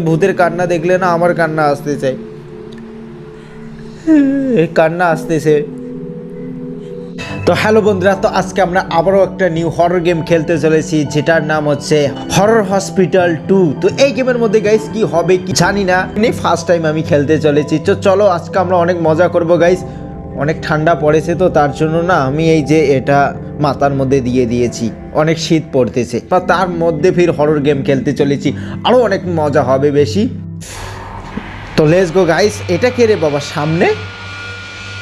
ভূতের কান্না দেখলে না আমার কান্না আসতেছে। এই কান্না আসতেছে। তো হ্যালো বন্ধুরা, তো আজকে আমরা আবারও একটা নিউ হরর গেম খেলতে চলেছি, যেটার নাম হচ্ছে হরর হসপিটাল টু তো এই গেমের মধ্যে গাইস কি হবে কি জানি না। ফার্স্ট টাইম আমি খেলতে চলেছি। তো চলো, আজকে আমরা অনেক মজা করব গাইস অনেক ঠান্ডা পড়েছে তো তার জন্য না আমি এই যে এটা মাথার মধ্যে দিয়ে দিয়েছি। অনেক শীত পড়তেছে। বা তার মধ্যে ফির হরর গেম খেলতে চলেছি। আরও অনেক মজা হবে বেশি। তো লেস গো গাইস এটা কে রে বাবা, সামনে?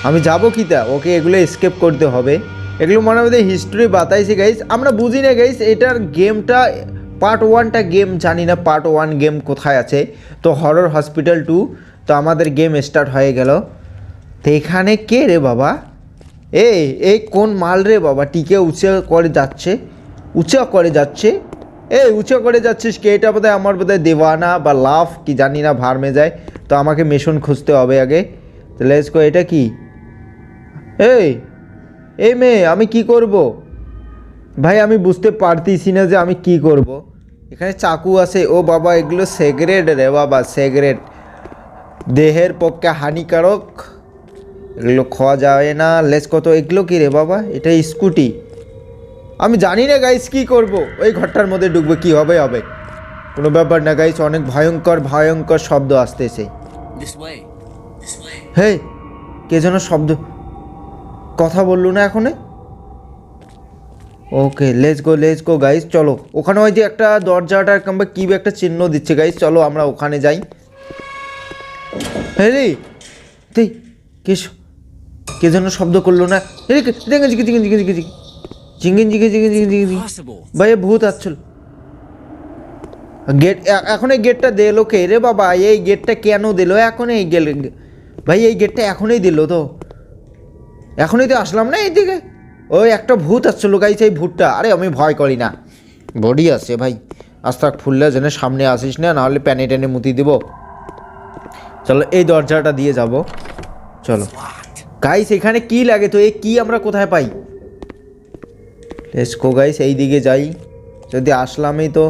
আমি যাব কি তা? ওকে এগুলো স্কেপ করতে হবে। এগুলো মনে হয় হিস্ট্রি বাতাইছে গাইস আমরা বুঝি না গাইস এটার গেমটা পার্ট ওয়ানটা গেম জানি না পার্ট ওয়ান গেম কোথায় আছে। তো হরর হসপিটাল টু তো আমাদের গেম স্টার্ট হয়ে গেল। তো এখানে কে রে বাবা? এই এই কোন মাল রে বাবা? টিকে উঁচা করে যাচ্ছে। উঁচা করে যাচ্ছে? এই, উঁচা করে যাচ্ছিস কে? এটা বোধহয় আমার বোধহয় দেওয়ানা বা লাভ কি জানি না ভার্মে যায়। তো আমাকে মেশন খুঁজতে হবে আগে। লেটস গো এটা কি? এই এই মেয়ে, আমি কি করব? ভাই, আমি বুঝতে পারতেছি না যে আমি কি করব। এখানে চাকু আছে। ও বাবা, এগুলো সেগ্রেট রে বাবা, সেগ্রেট। দেহের পক্ষে হানিকারক। এগুলো খাওয়া যাবে না লেস কত এগুলো কি রে বাবা? এটা স্কুটি। আমি জানি না গাইস কি করব। ওই ঘরটার মধ্যে ঢুকবে কি হবে হবে। কোনো ব্যাপার না গাইস অনেক ভয়ঙ্কর ভয়ঙ্কর শব্দ আসতেছে. হে কে যেন শব্দ কথা বলল না এখনে? Okay let's go let's go guys চলো। ওখানে ওই যে একটা দরজাটার কিংবা কি একটা চিহ্ন দিচ্ছে গাইস চলো আমরা ওখানে যাই। হ্যাঁ রে তুই কে শ- কে যেন শব্দ করল না। চিঙ্গিন জিগে জিগে জিগে জিগে ভাই ভূত আসছিল গেট এখন এই গেটটা দিলো কে রে বাবা? এই গেটটা কেন দিলো? এখন এই গেল ভাই এই গেটটা এখনই দিলো তো। এখনই তো আসলাম না এইদিকে। ওই একটা ভূত আসছিল গাইছে এই ভূতটা। আরে আমি ভয় করি না। বডি আছে ভাই। আস্তাক ফুললে যেন সামনে আসিস না নাহলে প্যানে ট্যানে মুতি দিব। চলো এই দরজাটা দিয়ে যাব। চলো। গাইস এখানে কি লাগে? তো এই কি আমরা কোথায় পাই? লেটস গো গাইস এই দিকে যাই। যদি আসলামই তো।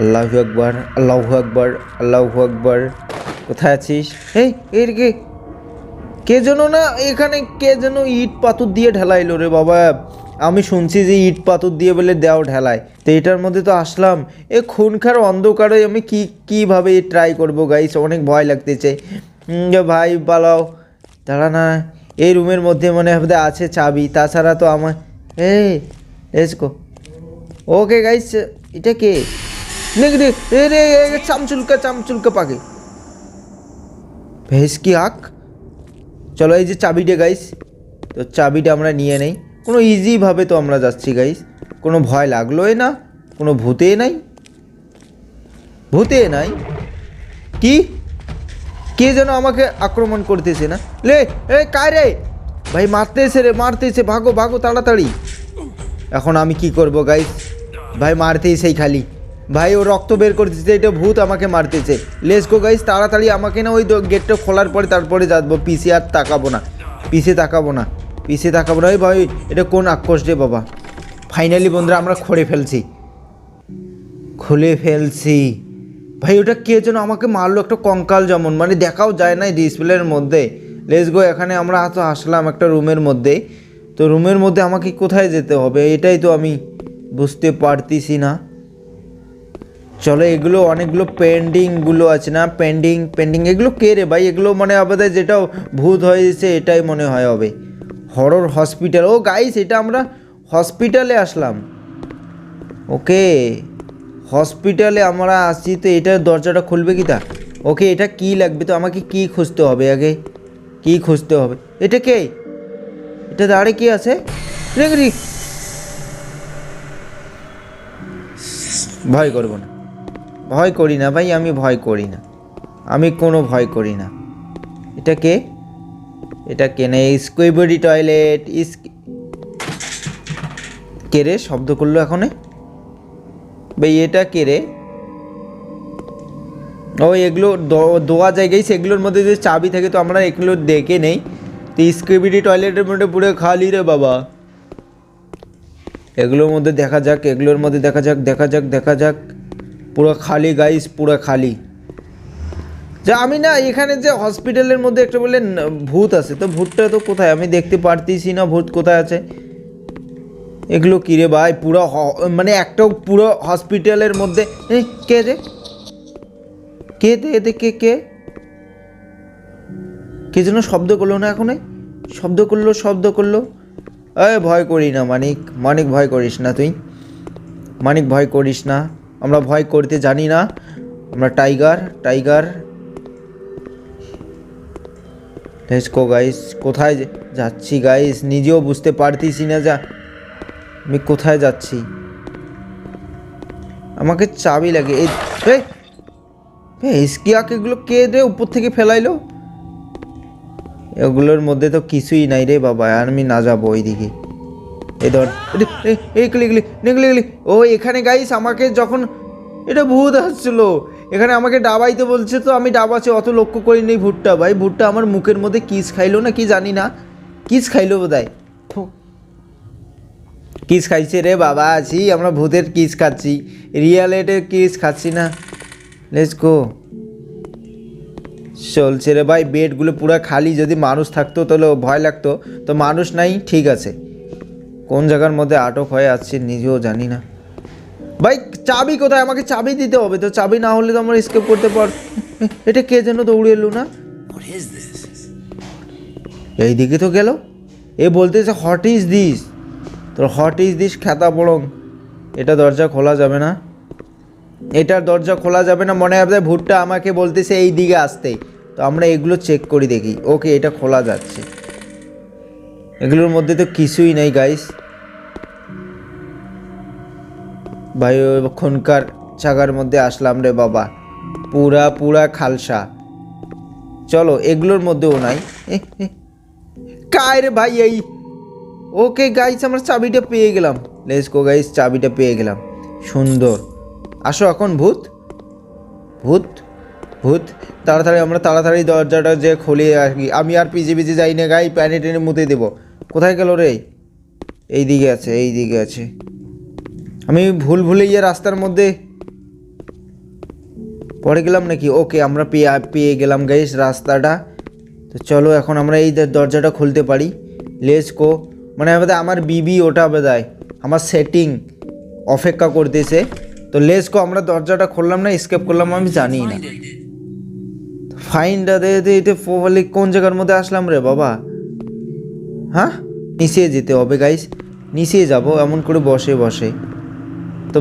আল্লাহু আকবার আল্লাহু আকবার আল্লাহু আকবার। কোথায় আছিস? এই এর কে? কে যেন না এখানে কে যেন ইট পাথর দিয়ে ঢেলাইলো রে বাবা। আমি শুনছি যে ইট পাথর দিয়ে বলে দেও ঢেলায়। তো এটার মধ্যে তো আসলাম। এ খুনখার অন্ধকারে আমি কি, কীভাবে ট্রাই করব গাইস অনেক ভয় লাগতেছে। ভাই পালাও। দাঁড়া না, এই রুমের মধ্যে মনে হবে আছে চাবি, তাছাড়া তো আমার এই এসকো ওকে গাইস এটা কে? নেক রে রে চামচুলকা চামচুলকা পাকে ভেস কি আঁক চলো এই যে চাবিটা গাইস তো চাবিটা আমরা নিয়ে নেই। কোনো ইজিভাবে তো আমরা যাচ্ছি গাইস কোনো ভয় লাগলোই না, কোনো ভূতে নাই। ভূতে নাই? কি? কে যেন আমাকে আক্রমণ করতেছে না? লে, এ কায় রে? ভাই, মারতেছে রে, মারতেছে। ভাগো ভাগো, তাড়াতাড়ি। এখন আমি কি করব গাইস ভাই মারতেই সেই খালি। ভাই, ও রক্ত বের করতেছে, এটা ভূত আমাকে মারতেছে। লেস গো গাইস তাড়াতাড়ি আমাকে না ওই গেটটা খোলার পরে তারপরে যাব। পিছে আর তাকাবো না। পিছে তাকাবো না। পিছে তাকাবো না। ভাই, এটা কোন আক্রোশ রে বাবা? ফাইনালি বন্ধুরা, আমরা খড়ে ফেলছি। খুলে ফেলছি। ভাই, ওটা কে যেন আমাকে মারলো একটা কঙ্কাল যেমন। মানে দেখাও যায় না ডিসপ্লের মধ্যে। লেস গো এখানে আমরা তো আসলাম একটা রুমের মধ্যে। তো রুমের মধ্যে আমাকে কোথায় যেতে হবে? এটাই তো আমি বুঝতে পারতেছি না। চলো, এগুলো অনেকগুলো পেন্ডিংগুলো আছে না? পেন্ডিং পেন্ডিং এগুলো কে রে ভাই? এগুলো মানে আমাদের যেটা ভূত হয়েছে, এটাই মনে হয় হবে। হরর হসপিটাল ও গাইস এটা আমরা হসপিটালে আসলাম। ওকে হসপিটালে আমরা আসছি তো এটার দরজাটা খুলবে কি তা? ওকে, এটা কি লাগবে তো? আমাকে কি খুঁজতে হবে আগে? কি খুঁজতে হবে? এটা কে? এটা দাঁড়ে কি আছে। ভয় করব না। ভয় করি না ভাই, আমি ভয় করি না। আমি কোনো ভয় করি না। এটা কে? এটা কে না? স্কুইবডি টয়লেট ইস কে রে? শব্দ করল এখনে ভাই, এটা কে রে? ও, এগুলো দোয়া জায়গায় সেগুলোর মধ্যে যে চাবি থাকে তো আমরা এগুলো দেখে নেই। তো স্কুইবিডি টয়লেটের মধ্যে পুরো খালি রে বাবা। এগুলোর মধ্যে দেখা যাক, এগুলোর মধ্যে দেখা যাক দেখা যাক দেখা যাক। পুরো খালি গাইস পুরো খালি। যা, আমি না এখানে যে হসপিটালের মধ্যে একটা বললেন ভূত আছে। তো ভূতটা তো কোথায়? আমি দেখতে পারতেছি না ভূত কোথায় আছে। এগুলো কী রে ভাই? পুরো মানে একটা পুরো হসপিটালের মধ্যে কে রে? কে দে কে কে? কে যেন শব্দ করল না এখন? শব্দ করল শব্দ করল। এ, ভয় করি না মানিক। মানিক, ভয় করিস না তুই। মানিক, ভয় করিস না। আমরা ভয় করতে জানি না। আমরা টাইগার টাইগার গাইস কোথায় যাচ্ছি গাইস নিজেও বুঝতে পারতেছি না যা আমি কোথায় যাচ্ছি? আমাকে চাবি লাগে। এই এগুলো কে রে উপর থেকে ফেলাইলো? এগুলোর মধ্যে তো কিছুই নাই রে বাবা, আর আমি না যাব ওইদিকে। ধর, এ- নিকলি ও, এখানে গাইস আমাকে যখন এটা ভূত আসছিল, এখানে আমাকে ডাবাইতে বলছে তো, আমি ডাবাছে অত লক্ষ্য করিনি ভুট্টা। ভাই, ভুট্টা আমার মুখের মধ্যে কিস খাইলো না কি জানি না। কিস খাইলো বোধ হয় কিস খাইছে রে বাবা আছি আমরা ভূতের কিস খাচ্ছি। রিয়ালেটের কিস খাচ্ছি না। লেটস গো চলছে রে ভাই বেডগুলো পুরো খালি যদি মানুষ থাকতো তাহলে ভয় লাগতো। তো মানুষ নাই ঠিক আছে। কোন জায়গার মধ্যে আটক হয়ে আসছে নিজেও জানি না। ভাই চাবি কোথায়? আমাকে চাবি দিতে হবে তো চাবি না হলে তো আমরা স্কেপ করতে পার এটা কে যেন দৌড়ে এলো না? What is this? এই দিকে তো গেল। এ বলতেছে হট ইজ দিস তোর হট ইজ দিস খেতা পড়ং। এটা দরজা খোলা যাবে না। এটার দরজা খোলা যাবে না, মনে হবে ভুট্টা আমাকে বলতেছে এই দিকে আসতে। তো আমরা এগুলো চেক করি দেখি। ওকে এটা খোলা যাচ্ছে। এগুলোর মধ্যে তো কিছুই নেই গাইস ভাই ওখানকার জায়গার মধ্যে আসলাম রে বাবা। পুরা পুরা খালসা। চলো, এগুলোর মধ্যেও নাই। কায় রে ভাই এই ওকে গাইস আমরা চাবিটা পেয়ে গেলাম। লেস গো গাইস চাবিটা পেয়ে গেলাম। সুন্দর। আসো এখন, ভূত। ভূত ভূত। তাড়াতাড়ি, আমরা তাড়াতাড়ি দরজাটা যে খুলি আর কি। আমি আর পিছে পিছে যাই না গাই প্যানে টেনে মুতে দেবো। কোথায় গেল রে? এই দিকে আছে এই দিকে আছে। আমি ভুল ভুলে গিয়ে রাস্তার মধ্যে পড়ে গেলাম নাকি? ওকে আমরা পেয়ে পেয়ে গেলাম গাইস রাস্তাটা। তো চলো, এখন আমরা এই দরজাটা খুলতে পারি। লেস কো মানে আমাদের, আমার বিবি ওটা বোধহয় আমার সেটিং অপেক্ষা করতেছে। তো লেস কো, আমরা দরজাটা খুললাম না স্কেপ করলাম, আমি জানি না. ফাইনটা দে দে এতে ফোলি কোন জায়গার মধ্যে আসলাম রে বাবা? হ্যাঁ? নিচে যেতে হবে গাইস নিচে যাব, এমন করে বসে বসে। তো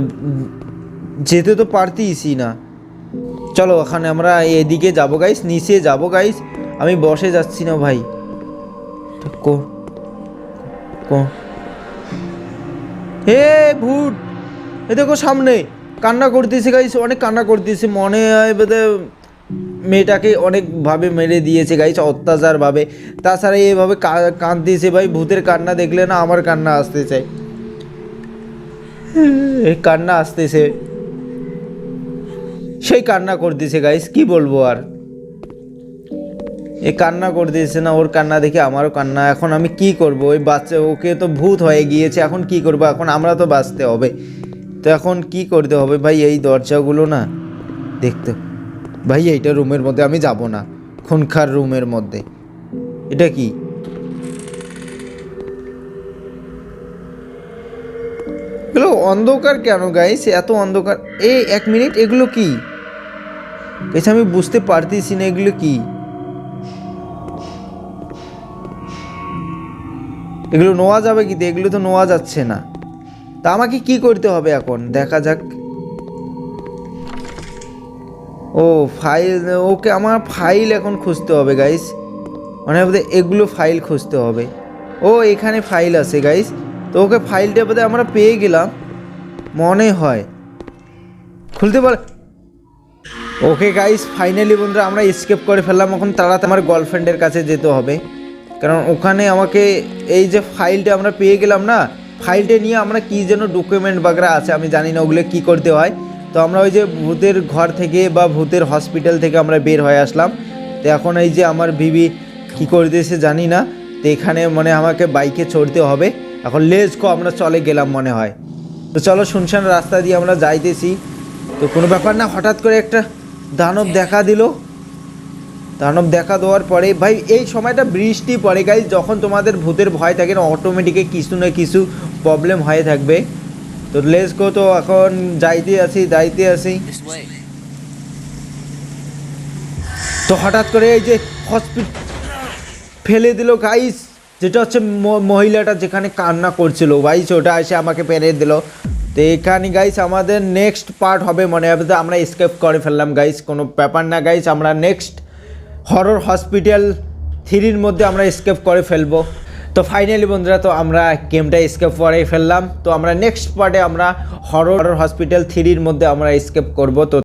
যেতে তো পারতিসই না। চলো, ওখানে আমরা এদিকে যাব গাইস নিচে যাব গাইস আমি বসে যাচ্ছি না, ভাই। তো হে ভূত! এ দেখো সামনে। কান্না করতেছে গাইস অনেক কান্না করতেছে। মনে হয় বোধহয় মেয়েটাকে অনেকভাবে মেরে দিয়েছে গাইস অত্যাচারভাবে। তাছাড়া এইভাবে কাঁদতেছে ভাই, ভূতের কান্না দেখলে না আমার কান্না আসতে চাই কান্না আসতেছে। সেই কান্না করতেছে গাইস কি বলব আর? এ কান্না করে দিয়েছে না, ওর কান্না দেখে আমারও কান্না। এখন আমি কি করব? ওই বাচ্চা, ওকে তো ভূত হয়ে গিয়েছে, এখন কি করব? এখন আমরা তো বাঁচতে হবে। তো এখন কি করতে হবে ভাই? এই দরজাগুলো না, দেখতে। ভাই, এইটা রুমের মধ্যে আমি যাব না, খুনখার রুমের মধ্যে। এটা কি? এগুলো অন্ধকার কেন গাইস এত অন্ধকার। এই এক মিনিট, এগুলো কি? আমি বুঝতে পারতেছি না, এগুলো কি? এগুলো নোয়া যাবে কি এগুলো তো নোয়া যাচ্ছে না। তা আমাকে কি করতে হবে এখন? দেখা যাক। ও, ফাইল, ওকে আমার ফাইল এখন খুঁজতে হবে গাইস মানে বোধহয় এগুলো ফাইল খুঁজতে হবে। ও, এখানে ফাইল আছে গাইস তো ওকে ফাইলটা বোধহয় আমরা পেয়ে গেলাম। মনে হয়। খুলতে পার ওকে গাইস ফাইনালি বন্ধুরা আমরা স্কেপ করে ফেললাম। এখন তাড়াতাড়ি আমার গার্লফ্রেন্ডের কাছে যেতে হবে। কারণ ওখানে আমাকে এই যে ফাইলটা আমরা পেয়ে গেলাম না ফাইলটা নিয়ে আমরা কি যেন ডকুমেন্ট বাগরা আছে আমি জানি না ওগুলো কি করতে হয়। তো আমরা ওই যে ভূতের ঘর থেকে বা ভূতের হসপিটাল থেকে আমরা বের হয়ে আসলাম। তো এখন এই যে আমার বিবি কি করতেছে জানি না। তো এখানে মানে আমাকে বাইকে চড়তে হবে। এখন লেজ কো আমরা চলে গেলাম মনে হয়। তো চলো শুনশান রাস্তা দিয়ে আমরা যাইতেছি। তো কোনো ব্যাপার না হঠাৎ করে একটা দানব দেখা দিল। দানব দেখা দেওয়ার পরে, ভাই, এই সময়টা বৃষ্টি পড়ে। গাইজ যখন তোমাদের ভূতের ভয় থাকে না অটোমেটিকে কিছু না কিছু প্রবলেম হয়ে থাকবে। তো লেস গো তো, এখন যাইতে আসি যাইতে আসি। তো হঠাৎ করে এই যে হসপিটাল ফেলে দিল গাইস যেটা হচ্ছে মহিলাটা যেখানে কান্না করছিল গাইস ওটা এসে আমাকে পেরে দিল। তো এখানে গাইস আমাদের নেক্সট পার্ট হবে মনে হবে আমরা স্কেপ করে ফেললাম গাইস কোনো ব্যাপার না গাইস আমরা নেক্সট হরর হসপিটাল থ্রির মধ্যে আমরা স্কেপ করে ফেলব। তো ফাইনালি বন্ধুরা, তো আমরা গেমটা স্কেপ করেই ফেললাম। তো আমরা নেক্সট পার্টে আমরা হরর হসপিটাল থ্রির মধ্যে আমরা স্কেপ করব। তো